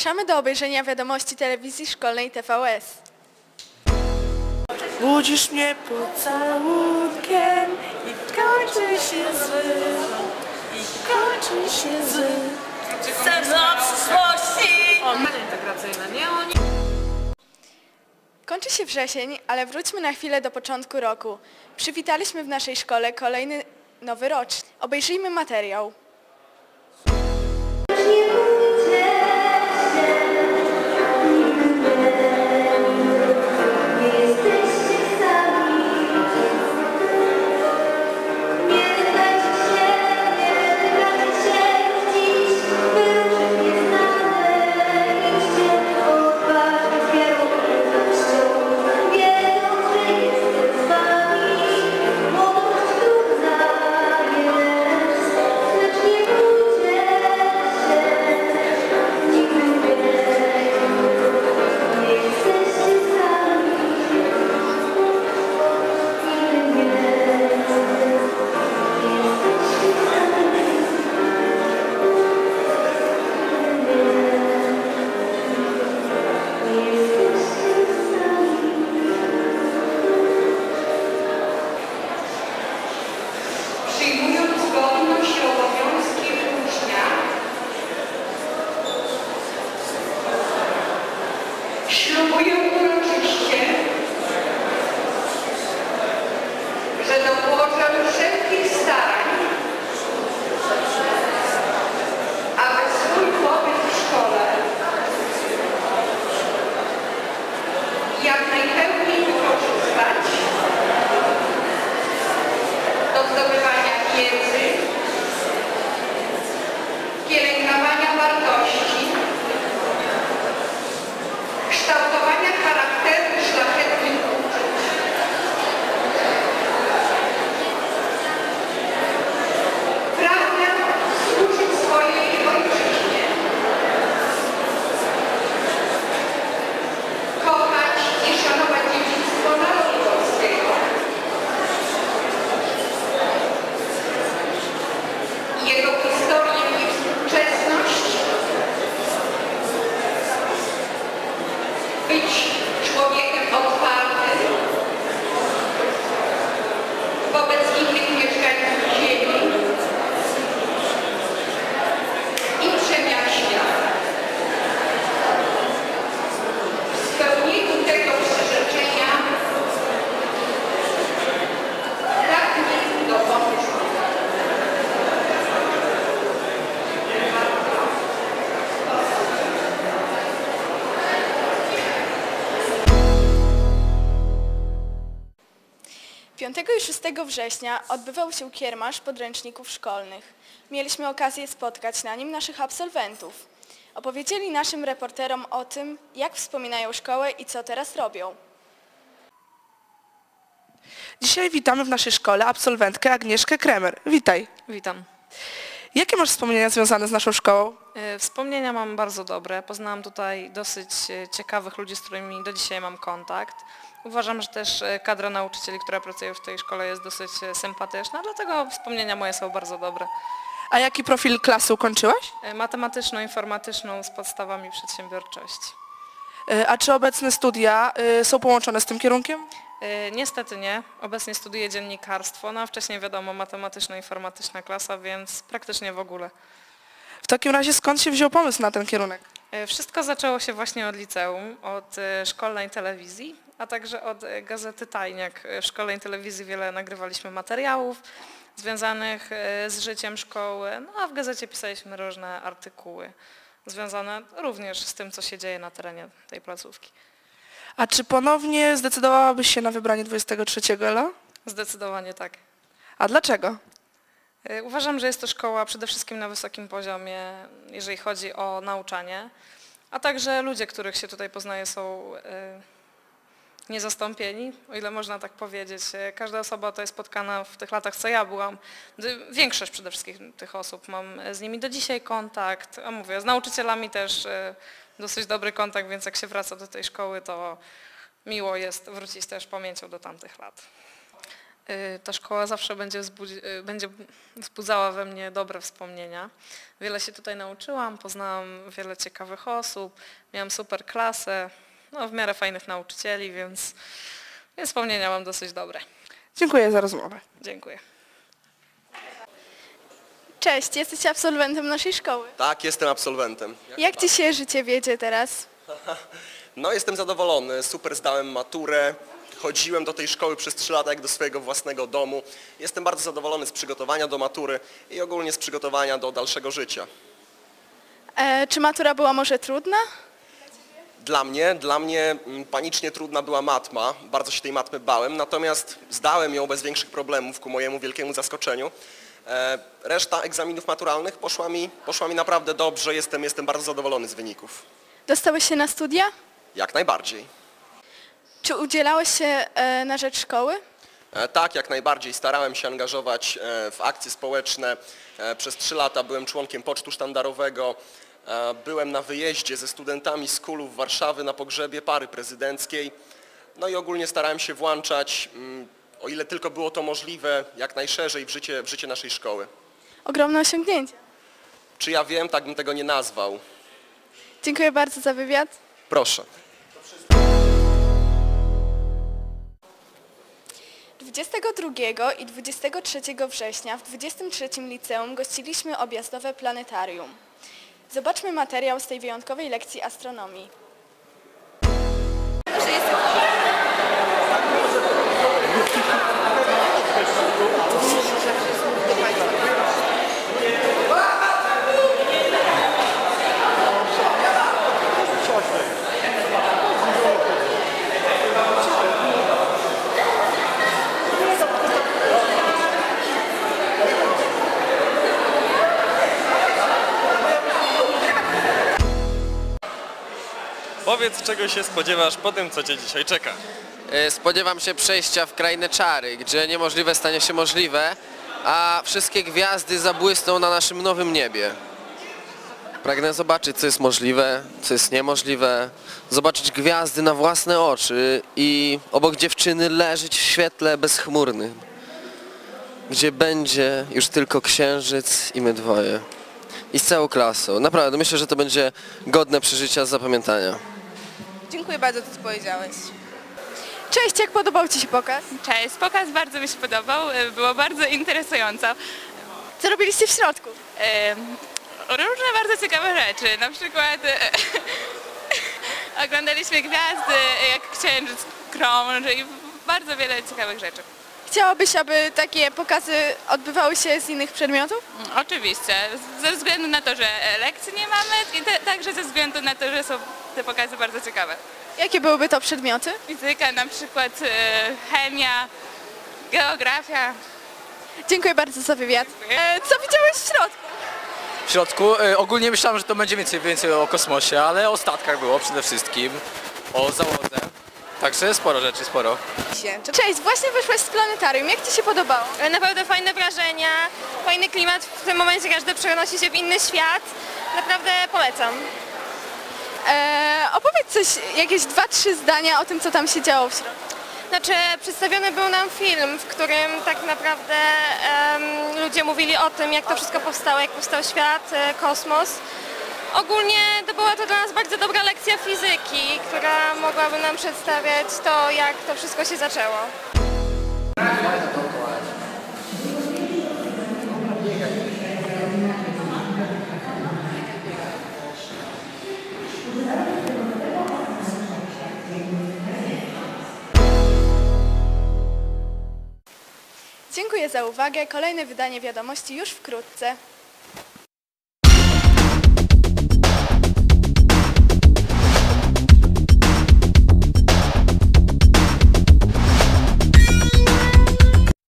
Zapraszamy do obejrzenia wiadomości telewizji szkolnej TVS. Budzisz mnie pocałunkiem i kończy się zły, i kończy się zły. Sedno przyszłości! O, integracyjne, nie? Oni... Kończy się wrzesień, ale wróćmy na chwilę do początku roku. Przywitaliśmy w naszej szkole kolejny nowy rocznik. Obejrzyjmy materiał. Thank you. 5 i 6 września odbywał się kiermasz podręczników szkolnych. Mieliśmy okazję spotkać na nim naszych absolwentów. Opowiedzieli naszym reporterom o tym, jak wspominają szkołę i co teraz robią. Dzisiaj witamy w naszej szkole absolwentkę Agnieszkę Kremer. Witaj. Witam. Jakie masz wspomnienia związane z naszą szkołą? E, Wspomnienia mam bardzo dobre. Poznałam tutaj dosyć e, ciekawych ludzi, z którymi do dzisiaj mam kontakt. Uważam, że też e, kadra nauczycieli, która pracuje w tej szkole jest dosyć sympatyczna, dlatego wspomnienia moje są bardzo dobre. A jaki profil klasy ukończyłaś? Matematyczno-informatyczną z podstawami przedsiębiorczości. A czy obecne studia są połączone z tym kierunkiem? E, Niestety nie. Obecnie studiuję dziennikarstwo, no a wcześniej wiadomo matematyczno-informatyczna klasa, więc praktycznie w ogóle. W takim razie skąd się wziął pomysł na ten kierunek? E, Wszystko zaczęło się właśnie od liceum, od e, szkolnej telewizji, a także od gazety Tajniak. W szkolnej telewizji wiele nagrywaliśmy materiałów związanych z życiem szkoły, no a w gazecie pisaliśmy różne artykuły związane również z tym, co się dzieje na terenie tej placówki. A czy ponownie zdecydowałabyś się na wybranie 23 ELO? Zdecydowanie tak. A dlaczego? E, Uważam, że jest to szkoła przede wszystkim na wysokim poziomie, jeżeli chodzi o nauczanie, a także ludzie, których się tutaj poznaje są e, niezastąpieni, o ile można tak powiedzieć. E, Każda osoba to jest spotkana w tych latach, co ja byłam. Większość przede wszystkim tych osób. Mam z nimi do dzisiaj kontakt, a mówię, z nauczycielami też dosyć dobry kontakt, więc jak się wraca do tej szkoły, to miło jest wrócić też pamięcią do tamtych lat. Y, Ta szkoła zawsze będzie, wzbudzi- y, będzie wzbudzała we mnie dobre wspomnienia. Wiele się tutaj nauczyłam, poznałam wiele ciekawych osób, miałam super klasę, no w miarę fajnych nauczycieli, więc, więc wspomnienia mam dosyć dobre. Dziękuję za rozmowę. Dziękuję. Cześć, jesteś absolwentem naszej szkoły. Tak, jestem absolwentem. Jak Ci się życie wiedzie teraz? No jestem zadowolony, super zdałem maturę, chodziłem do tej szkoły przez 3 lata jak do swojego własnego domu. Jestem bardzo zadowolony z przygotowania do matury i ogólnie z przygotowania do dalszego życia. E, czy matura była może trudna? Dla mnie, dla mnie mm, panicznie trudna była matma, bardzo się tej matmy bałem, natomiast zdałem ją bez większych problemów ku mojemu wielkiemu zaskoczeniu. E, reszta egzaminów maturalnych poszła mi, poszła mi naprawdę dobrze, jestem, jestem bardzo zadowolony z wyników. Dostałeś się na studia? Jak najbardziej. Czy udzielałeś się e, na rzecz szkoły? E, Tak, jak najbardziej. Starałem się angażować w akcje społeczne. Przez trzy lata byłem członkiem pocztu sztandarowego. Byłem na wyjeździe ze studentami z kulów Warszawy na pogrzebie pary prezydenckiej. No i ogólnie starałem się włączać, mm, o ile tylko było to możliwe, jak najszerzej w życie, w życie naszej szkoły. Ogromne osiągnięcie. Czy ja wiem, tak bym tego nie nazwał. Dziękuję bardzo za wywiad. Proszę. 22 i 23 września w 23 liceum gościliśmy objazdowe planetarium. Zobaczmy materiał z tej wyjątkowej lekcji astronomii. Powiedz, czego się spodziewasz po tym, co Cię dzisiaj czeka. E, Spodziewam się przejścia w krainę czary, gdzie niemożliwe stanie się możliwe, a wszystkie gwiazdy zabłysną na naszym nowym niebie. Pragnę zobaczyć, co jest możliwe, co jest niemożliwe, zobaczyć gwiazdy na własne oczy i obok dziewczyny leżeć w świetle bezchmurnym, gdzie będzie już tylko księżyc i my dwoje. I z całą klasą. Naprawdę, myślę, że to będzie godne przeżycia zapamiętania. Dziękuję bardzo, co powiedziałeś. Cześć, jak podobał Ci się pokaz? Cześć, pokaz bardzo mi się podobał, e, było bardzo interesująco. Co robiliście w środku? Różne bardzo ciekawe rzeczy, na przykład e, oglądaliśmy gwiazdy, jak księżyc krąży i bardzo wiele ciekawych rzeczy. Chciałabyś, aby takie pokazy odbywały się z innych przedmiotów? Mm, Oczywiście, ze względu na to, że lekcji nie mamy i te, także ze względu na to, że są te pokazy bardzo ciekawe. Jakie byłyby to przedmioty? Fizyka, na przykład e, chemia, geografia. Dziękuję bardzo za wywiad. E, co widziałeś w środku? w środku. E, Ogólnie myślałem, że to będzie więcej, więcej o kosmosie, ale o statkach było przede wszystkim, o załodze. Także sporo rzeczy, sporo. Cześć, właśnie wyszłaś z planetarium. Jak Ci się podobało? Naprawdę fajne wrażenia, fajny klimat. W tym momencie każdy przenosi się w inny świat. Naprawdę polecam. E, opowiedz coś, jakieś dwa, trzy zdania o tym, co tam się działo w środku. Znaczy, przedstawiony był nam film, w którym tak naprawdę ludzie mówili o tym, jak to wszystko powstało, jak powstał świat, e, kosmos. Ogólnie to była to dla nas bardzo dobra lekcja fizyki, która mogłaby nam przedstawiać to, jak to wszystko się zaczęło. Dziękuję za uwagę. Kolejne wydanie wiadomości już wkrótce.